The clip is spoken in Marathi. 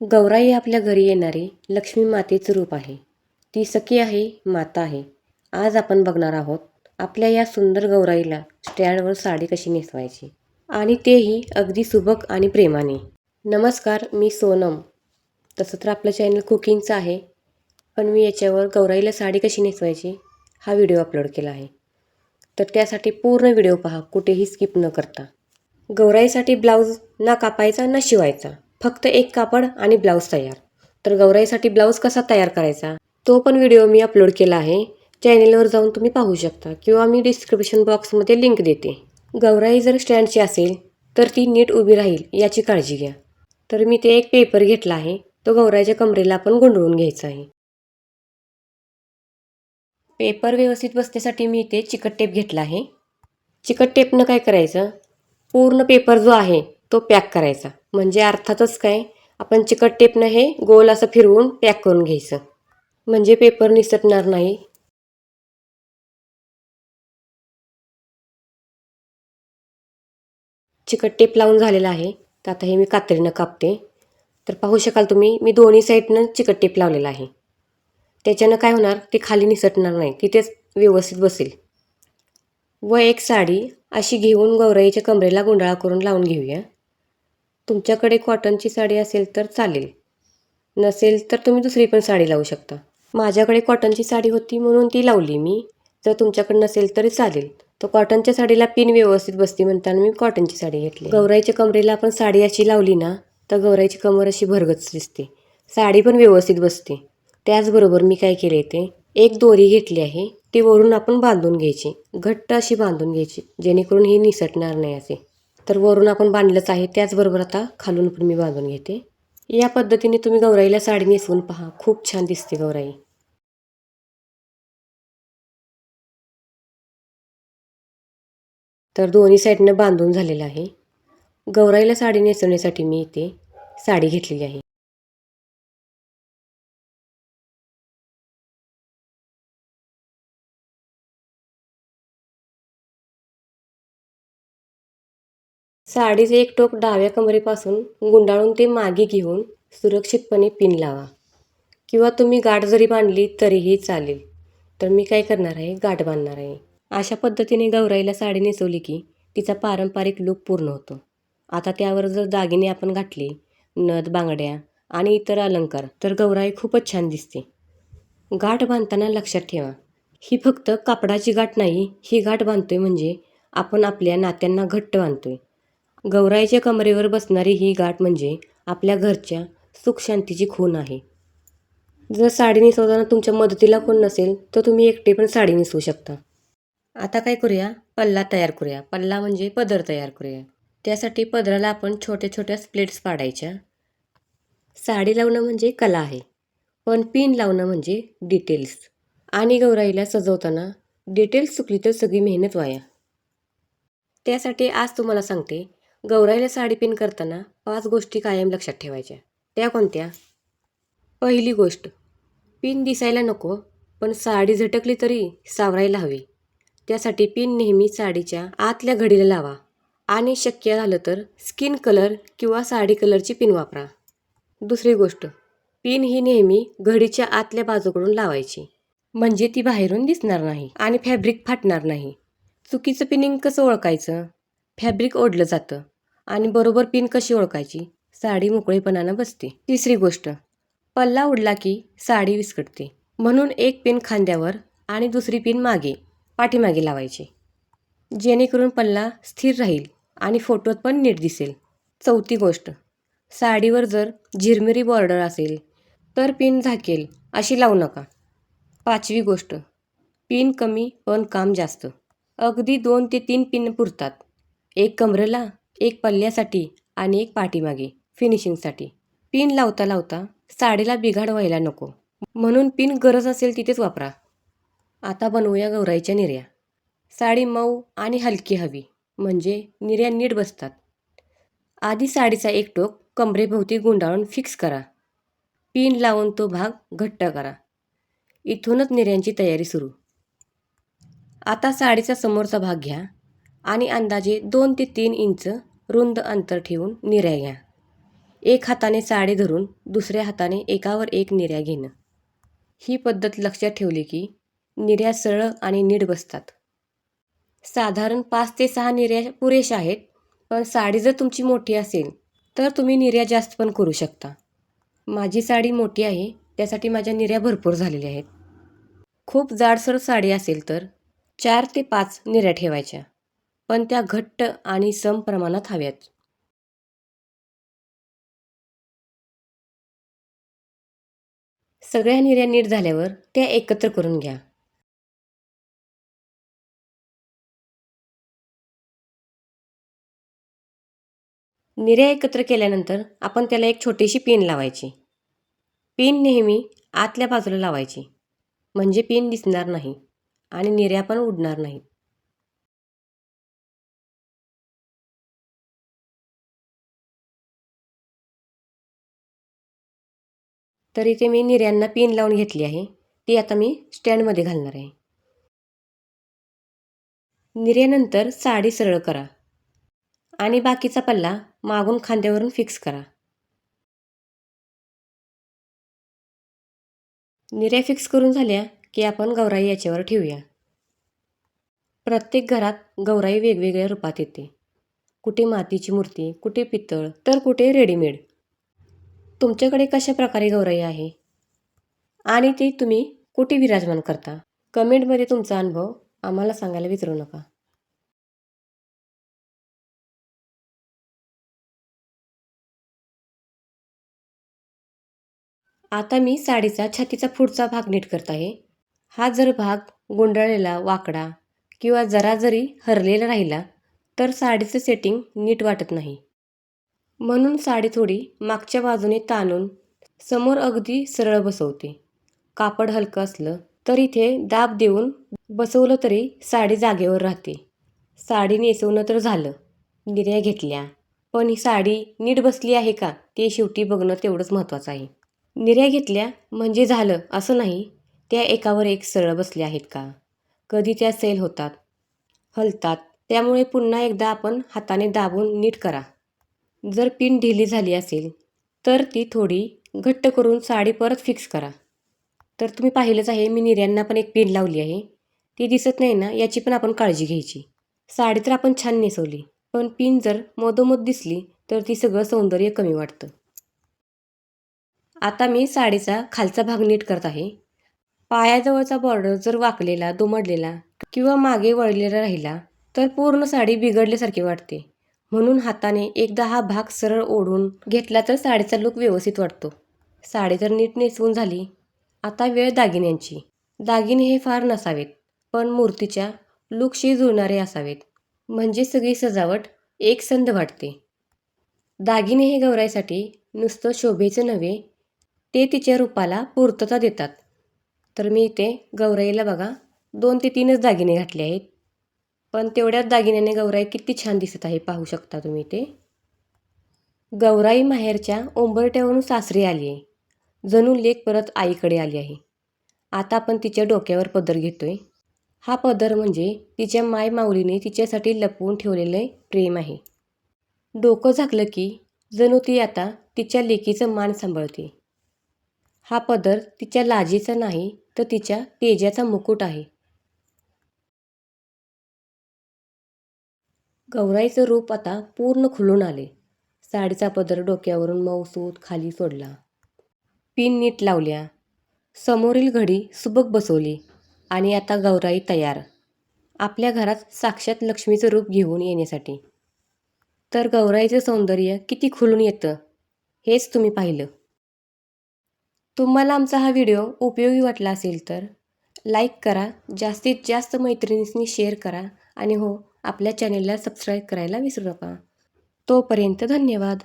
गौराई आपल्या घरी येणारी लक्ष्मी मातेचं रूप आहे. ती सखी आहे माता आहे. आज आपण बघणार आहोत आपल्या या सुंदर गौराईला स्टँडवर साडी कशी नेसवायची? आणि तेही अगदी सुबक आणि प्रेमाने. नमस्कार मी सोनम. तसं तर आपलं चॅनल कुकिंगचं आहे पण मी याच्यावर गौराईला साडी कशी नेसवायची हा व्हिडिओ अपलोड केला आहे. तर त्यासाठी पूर्ण व्हिडिओ पहा कुठेही स्किप न करता. गौराईसाठी ब्लाऊज ना कापायचा ना शिवायचा. फक्त एक कापड आणि ब्लाऊज तयार. तर गौराईसाठी ब्लाऊज कसा तयार करायचा? तो पण व्हिडिओ मी अपलोड केला आहे. चॅनेलवर जाऊन तुम्ही पाहू शकता किंवा मी डिस्क्रिप्शन बॉक्समध्ये लिंक देते. गौराई जर स्टँडची असेल तर ती नीट उभी राहील याची काळजी घ्या. तर मी ते एक पेपर घेतला आहे. तो गौराईच्या कमरेला आपण गुंडळून घ्यायचा आहे. पेपर व्यवस्थित बसण्यासाठी मी इथे चिकट टेप घेतला आहे. चिकट टेपनं काय करायचं? पूर्ण पेपर जो आहे तो पॅक करायचा. म्हणजे अर्थातच काय? आपण चिकट टेपनं हे गोल असं फिरवून पॅक करून घ्यायचं. म्हणजे पेपर निसटणार नाही. चिकट टेप लावून झालेला आहे. तर आता हे मी कात्रीनं कापते. तर पाहू शकाल तुम्ही मी दोन्ही साईडनं चिकट टेप लावलेला आहे. त्याच्यानं काय होणार? ते खाली निसटणार नाही. तिथेच व्यवस्थित बसेल. व एक साडी अशी घेऊन गौराईच्या कमरेला गुंडाळा करून लावून घेऊया. तुमच्याकडे कॉटनची साडी असेल तर चालेल. नसेल तर तुम्ही दुसरी पण साडी लावू शकता. माझ्याकडे कॉटनची साडी होती म्हणून ती लावली मी. जर तुमच्याकडे नसेल तरी चालेल. तर कॉटनच्या साडीला पिन व्यवस्थित बसते म्हणताना मी कॉटनची साडी घेतली. गौराईच्या कमरेला आपण साडी अशी लावली ना तर गौराईची कमर अशी भरगच दिसते. साडी पण व्यवस्थित बसते. त्याचबरोबर मी काय केले ते एक दोरी घेतली आहे. ती वरून आपण बांधून घ्यायची. घट्ट अशी बांधून घ्यायची जेणेकरून ही निसटणार नाही असे. तर वरून आपण बांधलंच आहे. त्याचबरोबर आता खालून पण मी बांधून घेते. या पद्धतीने तुम्ही गौराईला साडी नेसवून पहा. खूप छान दिसते गौराई. तर दोन्ही साईडनं बांधून झालेलं आहे. गौराईला साडी नेसवण्यासाठी मी इथे साडी घेतलेली आहे. साडीचे एक टोक डाव्या कमरेपासून गुंडाळून ते मागे घेऊन सुरक्षितपणे पिन लावा. किंवा तुम्ही गाठ जरी बांधली तरीही चालेल. तर मी काय करणार आहे? गाठ बांधणार आहे. अशा पद्धतीने गौराईला साडी नेसवली की तिचा पारंपरिक लूक पूर्ण होतो. आता त्यावर जर दागिने आपण घातले नथ बांगड्या आणि इतर अलंकार तर गौराई खूपच छान दिसते. गाठ बांधताना लक्षात ठेवा ही फक्त कापडाची गाठ नाही ही गाठ बांधतोय म्हणजे आपण आपल्या नात्यांना घट्ट बांधतोय. गौराईच्या कमरेवर बसणारी ही गाठ म्हणजे आपल्या घरच्या सुखशांतीची खूण आहे. जर साडी नेसवताना तुमच्या मदतीला कोण नसेल तर तुम्ही एकटे पण साडी नेसवू शकता. आता काय करूया? पल्ला तयार करूया. पल्ला म्हणजे पदर तयार करूया. त्यासाठी पदराला आपण छोट्या छोट्या स्प्लेट्स पाडायच्या. साडी लावणं म्हणजे कला आहे पण पिन लावणं म्हणजे डिटेल्स. आणि गौराईला सजवताना डिटेल्स चुकली तर सगळी मेहनत वाया. त्यासाठी आज तुम्हाला सांगते गौराईला साडी पिन करताना पाच गोष्टी कायम लक्षात ठेवायच्या. त्या कोणत्या? पहिली गोष्ट पिन दिसायला नको पण साडी झटकली तरी सावरायला हवी. त्यासाठी पिन नेहमी साडीच्या आतल्या घडीला लावा. आणि शक्य झालं तर स्किन कलर किंवा साडी कलरची पिन वापरा. दुसरी गोष्ट पिन ही नेहमी घडीच्या आतल्या बाजूकडून लावायची. म्हणजे ती बाहेरून दिसणार नाही आणि फॅब्रिक फाटणार नाही. चुकीचं पिनिंग कसं ओळखायचं? फॅब्रिक ओढलं जातं. आणि बरोबर पिन कशी ओळखायची? साडी मोकळेपणानं बसते. तिसरी गोष्ट पल्ला उडला की साडी विस्कटते. म्हणून एक पिन खांद्यावर आणि दुसरी पिन मागे पाठीमागे लावायची. जेणेकरून पल्ला स्थिर राहील आणि फोटोत पण नीट दिसेल. चौथी गोष्ट साडीवर जर झिरमिरी बॉर्डर असेल तर पिन झाकेल अशी लावू नका. पाचवी गोष्ट पिन कमी पण काम जास्त. अगदी दोन ते तीन पिन पुरतात. एक कमरेला एक पल्ल्यासाठी आणि एक पाठीमागे फिनिशिंगसाठी पिन लावता लावता साडीला बिघाड व्हायला नको. म्हणून पिन गरज असेल तिथेच वापरा. आता बनवूया गौराईच्या निर्या. साडी मऊ आणि हलकी हवी म्हणजे निर्या नीट बसतात. आधी साडीचा एक टोक कमरेभोवती गुंडाळून फिक्स करा. पिन लावून तो भाग घट्ट करा. इथूनच निर्यांची तयारी सुरू. आता साडीचा समोरचा भाग घ्या. आणि अंदाजे दोन ते तीन इंच रुंद अंतर ठेवून निर्या घ्या. एक हाताने साडी धरून दुसऱ्या हाताने एकावर एक निर्या घेणं. ही पद्धत लक्षात ठेवली की निर्या सरळ आणि नीट बसतात. साधारण पाच ते सहा निर्या पुरेशा आहेत पण साडी जर तुमची मोठी असेल तर तुम्ही निर्या जास्त पण करू शकता. माझी साडी मोठी आहे त्यासाठी माझ्या निर्या भरपूर झालेल्या आहेत. खूप जाडसर साडी असेल तर चार ते पाच निर्या ठेवायच्या. पण त्या घट्ट आणि सम प्रमाणात हव्यात. सगळ्या निर्या नीट झाल्यावर त्या एकत्र करून घ्या. निर्या एकत्र केल्यानंतर आपण त्याला एक छोटीशी पिन लावायची. पिन नेहमी आतल्या बाजूला लावायची. म्हणजे पिन दिसणार नाही आणि निर्या पण उडणार नाहीत तर इथे मी निर्यांना पिन लावून घेतली आहे. ती आता मी स्टँडमध्ये घालणार आहे. निर्यानंतर साडी सरळ करा. आणि बाकीचा पल्ला मागून खांद्यावरून फिक्स करा. निर्या फिक्स करून झाल्या की आपण गौराई याच्यावर ठेवूया. प्रत्येक घरात गौराई वेगवेगळ्या रूपात येते. कुठे मातीची मूर्ती कुठे पितळ तर कुठे रेडीमेड. तुमच्याकडे कशा प्रकारे गौराई आहे? आणि ती तुम्ही कुठे विराजमान करता? कमेंटमध्ये तुमचा अनुभव आम्हाला सांगायला विसरू नका. आता मी साडीचा छातीचा पुढचा भाग नीट करत आहे. हा जर भाग गुंडाळलेला वाकडा किंवा जरा जरी हरलेला राहिला तर साडीचं सेटिंग नीट वाटत नाही. म्हणून साडी थोडी मागच्या बाजूने ताणून समोर अगदी सरळ बसवते. कापड हलकं असलं तर इथे दाब देऊन बसवलं तरी साडी जागेवर राहते. साडी नेसवणं तर झालं निर्या घेतल्या. पण ही साडी नीट बसली आहे का ते शेवटी बघणं तेवढंच महत्त्वाचं आहे. निर्या घेतल्या म्हणजे झालं असं नाही त्या एकावर एक सरळ बसल्या आहेत का? कधी त्या सेल होतात हलतात त्यामुळे पुन्हा एकदा आपण हाताने दाबून नीट करा. जर पिन ढिली झाली असेल तर ती थोडी घट्ट करून साडी परत फिक्स करा. तर तुम्ही पाहिलंच आहे मी निर्यांना पण एक पिन लावली आहे. ती दिसत नाही ना याची पण आपण काळजी घ्यायची. साडी तर आपण छान नेसवली पण पिन जर मधोमध दिसली तर ती सगळं सौंदर्य कमी वाटतं. आता मी साडीचा खालचा भाग नीट करत आहे. पायाजवळचा बॉर्डर जर वाकलेला दुमडलेला किंवा मागे वळलेला राहिला तर पूर्ण साडी बिघडल्यासारखी वाटते. म्हणून हाताने एकदा हा भाग सरळ ओढून घेतला तर साडीचा लुक व्यवस्थित वाटतो. साडी तर नीट नेसवून झाली. आता वेळ दागिन्यांची. दागिने हे फार नसावेत पण मूर्तीच्या लुकशी जुळणारे असावेत. म्हणजे सगळी सजावट एकसंध वाटते. दागिने हे गौराईसाठी नुसतं शोभेचं नव्हे ते तिच्या रूपाला पूर्तता देतात. तर मी इथे गौराईला बघा दोन ते तीनच दागिने घातले आहेत. पण तेवढ्याच दागिन्याने गौराई किती छान दिसत आहे पाहू शकता तुम्ही ते. गौराई माहेरच्या ओंबरट्यावरून सासरी आली आहे. जणू लेख परत आईकडे आली आहे. आता आपण तिच्या डोक्यावर पदर घेतो आहे हा पदर म्हणजे तिच्या माय माऊलीने तिच्यासाठी लपवून ठेवलेलं प्रेम आहे. डोकं झाकलं की जणू ती आता तिच्या लेकीचं मान सांभाळते. हा पदर तिच्या लाजेचा नाही तर तिच्या तेजाचा मुकुट आहे. गौराईचं रूप आता पूर्ण खुलून आले. साडीचा पदर डोक्यावरून मऊसूत खाली सोडला. पिन नीट लावल्या. समोरील घडी सुबक बसवली आणि आता गौराई तयार. आपल्या घरात साक्षात लक्ष्मीचं रूप घेऊन येण्यासाठी. तर गौराईचं सौंदर्य किती खुलून येतं हेच तुम्ही पाहिलं. तुम्हाला आमचा हा व्हिडिओ उपयोगी वाटला असेल तर लाईक करा जास्तीत जास्त मैत्रिणींनी शेअर करा आणि हो आपल्या चॅनेलला सबस्क्राईब करायला विसरू नका. तोपर्यंत धन्यवाद.